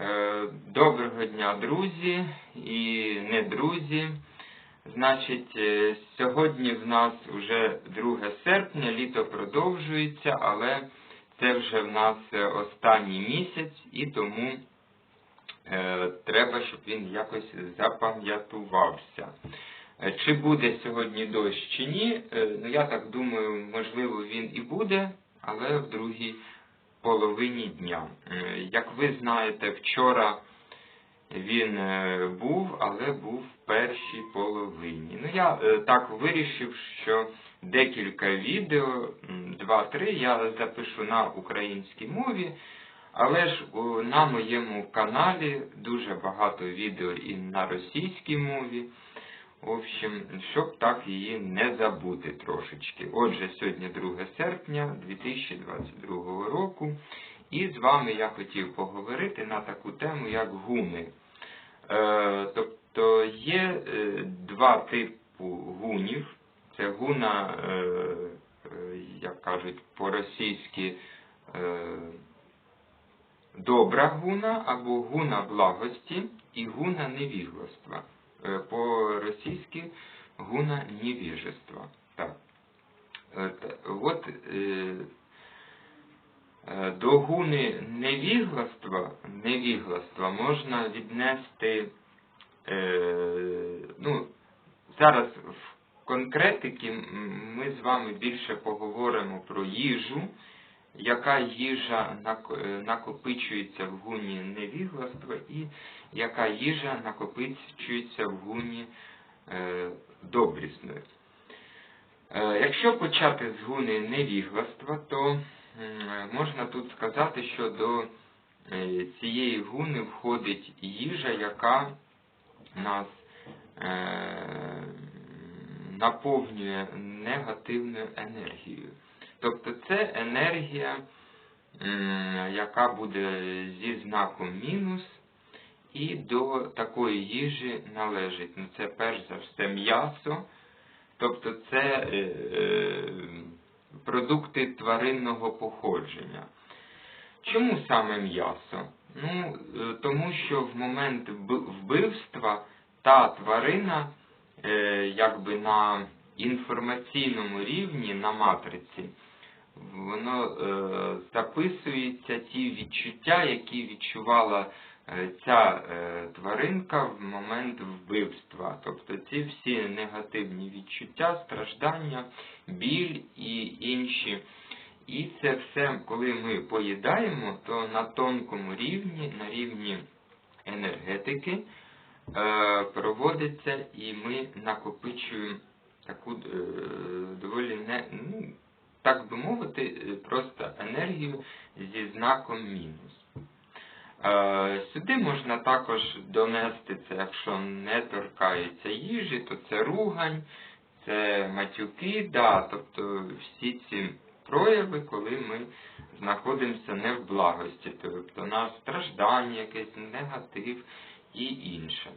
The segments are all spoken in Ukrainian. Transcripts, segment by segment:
Е, Доброго дня, друзі і не друзі. Значить, е, сьогодні в нас вже 2 серпня, літо продовжується, але це вже в нас е, останній місяць і тому треба, щоб він якось запам'ятувався. Чи буде сьогодні дощ чи ні? Ну, я так думаю, можливо, він і буде, але в другій половині дня. Е, Як ви знаєте, вчора він е, був, але був в першій половині. Ну, я е, так вирішив, що декілька відео, два-три, я запишу на українській мові, але ж на моєму каналі дуже багато відео і на російській мові. В общем, щоб так її не забути трошечки. Отже, сьогодні 2 серпня 2022 року. І з вами я хотів поговорити на таку тему, як гуни. Е, тобто є е, два типи гунів. Це гуна, е, е, як кажуть по-російськи, е, добра гуна або гуна благості і гуна невігластва. Е, По-російськи гуна невіжества. Так. Е, От е, до гуни невігластва, невігластва можна віднести, ну, зараз в конкретики ми з вами більше поговоримо про їжу, яка їжа е, накопичується в гуні невігластва і яка їжа накопичується в гуні е, добрісної. Е, Якщо почати з гуни невігластва, то можна тут сказати, що до цієї гуни входить їжа, яка нас наповнює негативною енергією. Тобто це енергія, яка буде зі знаком мінус, і до такої їжі належить. Ну, це перш за все м'ясо, тобто це е, е, продукти тваринного походження. Чому саме м'ясо? Ну, е, тому що в момент вбивства та тварина якби на інформаційному рівні, на матриці, воно е, записується ті відчуття, які відчувала е, ця е, тваринка в момент вбивства. Тобто ці всі негативні відчуття, страждання, біль і інші. І це все, коли ми поїдаємо, то на тонкому рівні, на рівні енергетики, е, проводиться і ми накопичуємо таку е, доволі не, ну, так е, просто енергію зі знаком мінус. Е, Сюди можна також донести це, якщо не торкається їжі, то це ругань, це матюки, да, тобто всі ці прояви, коли ми знаходимося не в благості, тобто на страждання, якийсь негатив і інше.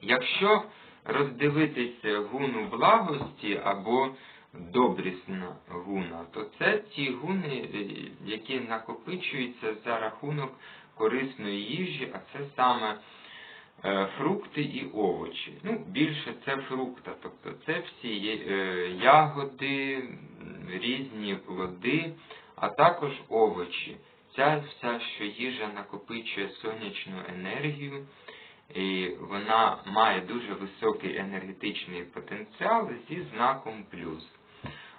Якщо роздивитися гуну благості або добрісна гуна, то це ті гуни, е, які накопичуються за рахунок корисної їжі, а це саме е, фрукти і овочі. Ну, більше це фрукта, тобто це всі е, ягоди, різні плоди, а також овочі. Ця вся, що їжа накопичує сонячну енергію, і вона має дуже високий енергетичний потенціал зі знаком плюс.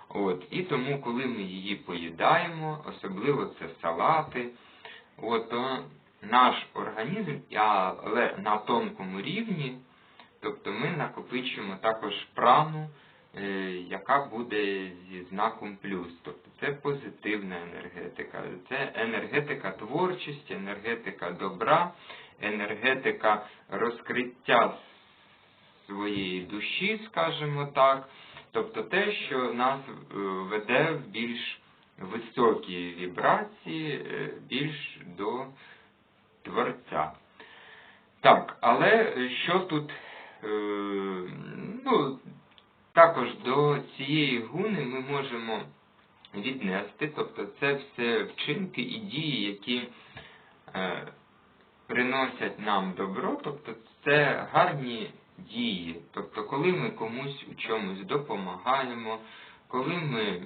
От, і тому, коли ми її поїдаємо, особливо це салати, от, то наш організм, але на тонкому рівні, тобто ми накопичуємо також прану, е, яка буде зі знаком плюс. Тобто це позитивна енергетика, це енергетика творчості, енергетика добра, енергетика розкриття своєї душі, скажімо так. Тобто те, що нас е, веде в більш високі вібрації, е, більш до Творця. Так, але що тут, е, ну, також до цієї гуни ми можемо віднести, тобто це все вчинки і дії, які приносять нам добро, тобто це гарні дії. Тобто, коли ми комусь у чомусь допомагаємо, коли ми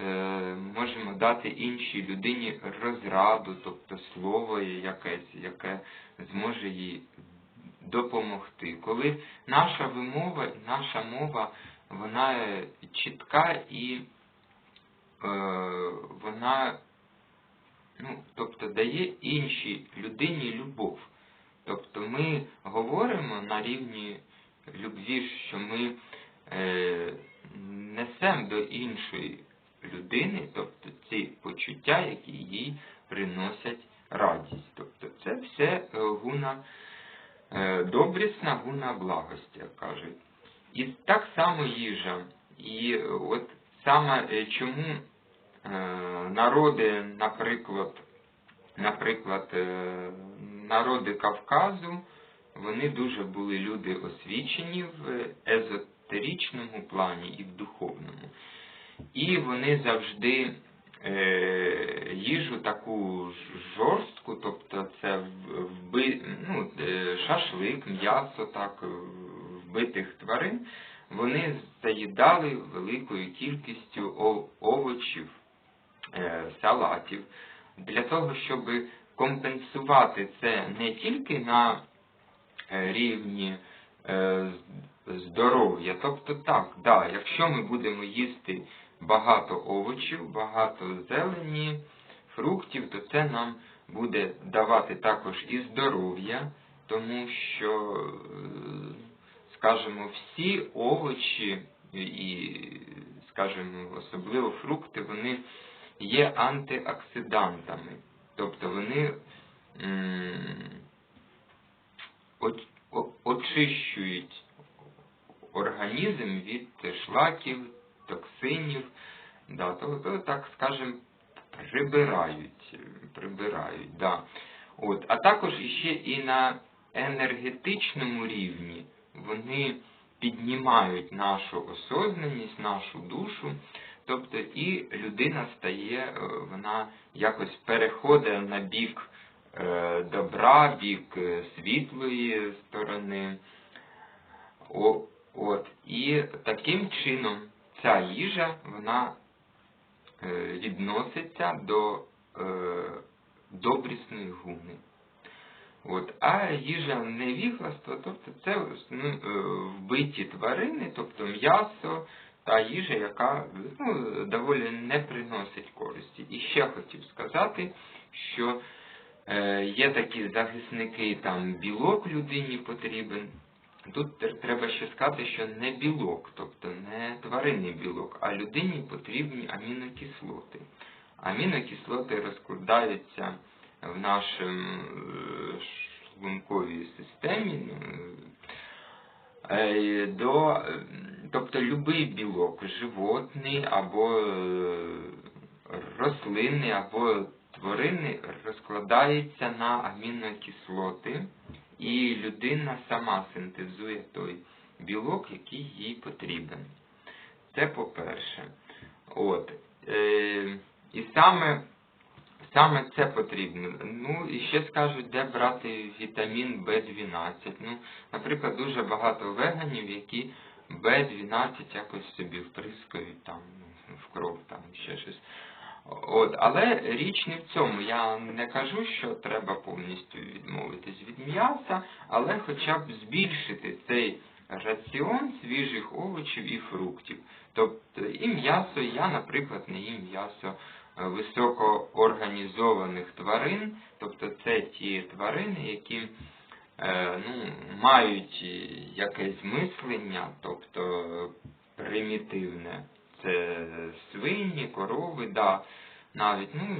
е, можемо дати іншій людині розраду, тобто слово якесь, яке зможе їй допомогти. Коли наша вимова наша мова, вона е, чітка і е, вона ну, тобто дає іншій людині любов. Тобто ми говоримо на рівні любві, що ми е, несемо до іншої людини, тобто ці почуття, які їй приносять радість. Тобто це все е, гуна е, добрісна, гуна благості, кажуть. І так само їжа. І е, от саме е, чому народи, наприклад, наприклад, е, народи Кавказу, вони дуже були люди освічені в езотеричному плані і в духовному. І вони завжди е, їжу таку жорстку, тобто це вби, ну, е, шашлик, м'ясо, так, е, вбитих тварин, вони заїдали великою кількістю овочів, е, салатів, для того, щоб компенсувати це не тільки на е, рівні е, здоров'я. Тобто так, да, якщо ми будемо їсти багато овочів, багато зелені, фруктів, то це нам буде давати також і здоров'я, тому що, е, скажімо, всі овочі і, скажімо, особливо фрукти, вони є антиоксидантами. Тобто вони очищують організм від шлаків, токсинів, да, то, то так скажем, прибирають, прибирають, да. От, а також іще і на енергетичному рівні вони піднімають нашу осознаність, нашу душу, тобто і людина стає, е, вона якось переходить на бік е, добра, бік е, світлої сторони. О, от. І таким чином ця їжа вона відноситься до добрісної гуни. От. А їжа невігластва, тобто це ну, вбиті тварини, тобто м'ясо та їжа, яка ну, доволі не приносить користі. І ще хотів сказати, що е, є такі захисники, там білок людині потрібен. Тут треба ще сказати, що не білок, тобто не тваринний білок, а людині потрібні амінокислоти. Амінокислоти розкладаються в нашому шлунковій системі е, до, е, тобто любий білок, животний або е, рослинний, або тваринний розкладається на амінокислоти, і людина сама синтезує той білок, який їй потрібен. Це по-перше. От. Е, і саме, саме це потрібно. Ну, і ще скажуть, де брати вітамін В12. Ну, наприклад, дуже багато веганів, які В12 якось собі вприскають там ну, в кров, там ще щось. От, але річ не в цьому. Я не кажу, що треба повністю відмовитись від м'яса, але хоча б збільшити цей раціон свіжих овочів і фруктів. Тобто і м'ясо, я, наприклад, не їм м'ясо високоорганізованих тварин, тобто це ті тварини, які е, ну, мають якесь мислення, тобто примітивне. Це свині, корови, да, навіть ну,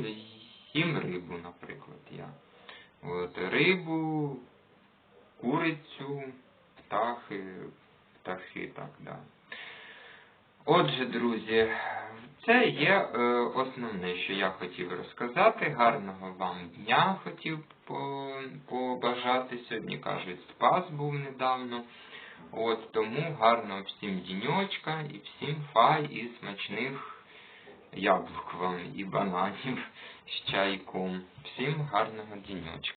їм рибу, наприклад, я. От, рибу, курицю, птахи, птахи, так, да. Отже, друзі, це є е, основне, що я хотів розказати. Гарного вам дня хотів побажати. Сьогодні, кажуть, спас був недавно. От тому гарного всім діньочка і всім фай і смачних яблук вам і бананів з чайком. Всім гарного діньочка.